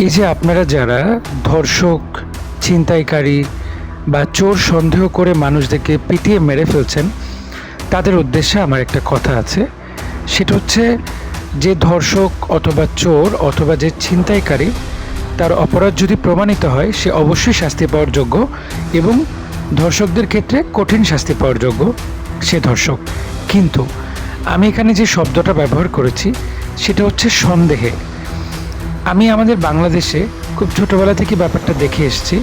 এই যে আপনারা যারা ধর্ষক, ছিনতাইকারী বা চোর সন্দেহ করে মানুষদেরকে পিটিয়ে মেরে ফেলছেন, তাদের উদ্দেশ্যে আমার একটা কথা আছে। সেটা হচ্ছে যে ধর্ষক অথবা চোর অথবা যে ছিনতাইকারী, তার অপরাধ যদি প্রমাণিত হয়, সে অবশ্যই শাস্তি পাওয়ার যোগ্য এবং ধর্ষকদের ক্ষেত্রে কঠিন শাস্তি পাওয়ার যোগ্য সে ধর্ষক। কিন্তু আমি এখানে যে শব্দটা ব্যবহার করেছি, সেটা হচ্ছে সন্দেহে। আমি আমাদের বাংলাদেশে খুব ছোটোবেলা থেকে ব্যাপারটা দেখে এসেছি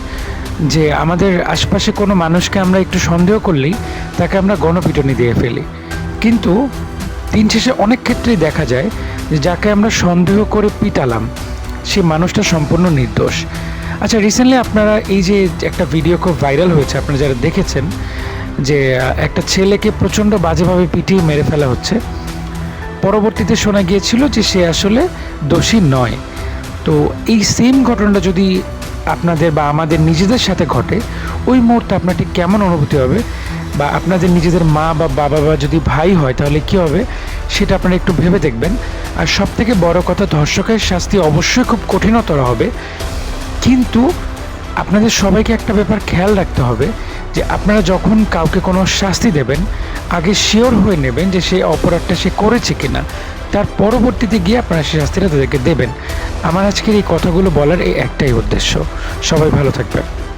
যে আমাদের আশপাশে কোনো মানুষকে আমরা একটু সন্দেহ করলেই তাকে আমরা গণপিটনি দিয়ে ফেলি। কিন্তু দিন শেষে অনেক ক্ষেত্রেই দেখা যায় যে যাকে আমরা সন্দেহ করে পিটালাম, সে মানুষটা সম্পূর্ণ নির্দোষ। আচ্ছা রিসেন্টলি আপনারা এই যে একটা ভিডিও খুব ভাইরাল হয়েছে, আপনারা যারা দেখেছেন যে একটা ছেলেকে প্রচণ্ড বাজেভাবে পিটিয়ে মেরে ফেলা হচ্ছে, পরবর্তীতে শোনা গিয়েছিল যে সে আসলে দোষী নয়। তো এই সেম ঘটনাটা যদি আপনাদের বা আমাদের নিজেদের সাথে ঘটে, ওই মুহূর্তে আপনার ঠিক কেমন অনুভূতি হবে? বা আপনাদের নিজেদের মা বা বাবা বা যদি ভাই হয়, তাহলে কি হবে? সেটা আপনারা একটু ভেবে দেখবেন। আর সব থেকে বড় কথা, ধর্ষকের শাস্তি অবশ্যই খুব কঠিনতর হবে। কিন্তু আপনাদের সবাইকে একটা ব্যাপার খেয়াল রাখতে হবে, যে আপনারা যখন কাউকে কোনো শাস্তি দেবেন, আগে শিওর হয়ে নেবেন যে সেই অপরাধটা সে করেছে কিনা। তার পরবর্তীতে গিয়ে আপনারা সেই শাস্তিটা তাদেরকে দেবেন। আমার আজকের এই কথাগুলো বলার এই একটাই উদ্দেশ্য। সবাই ভালো থাকবেন।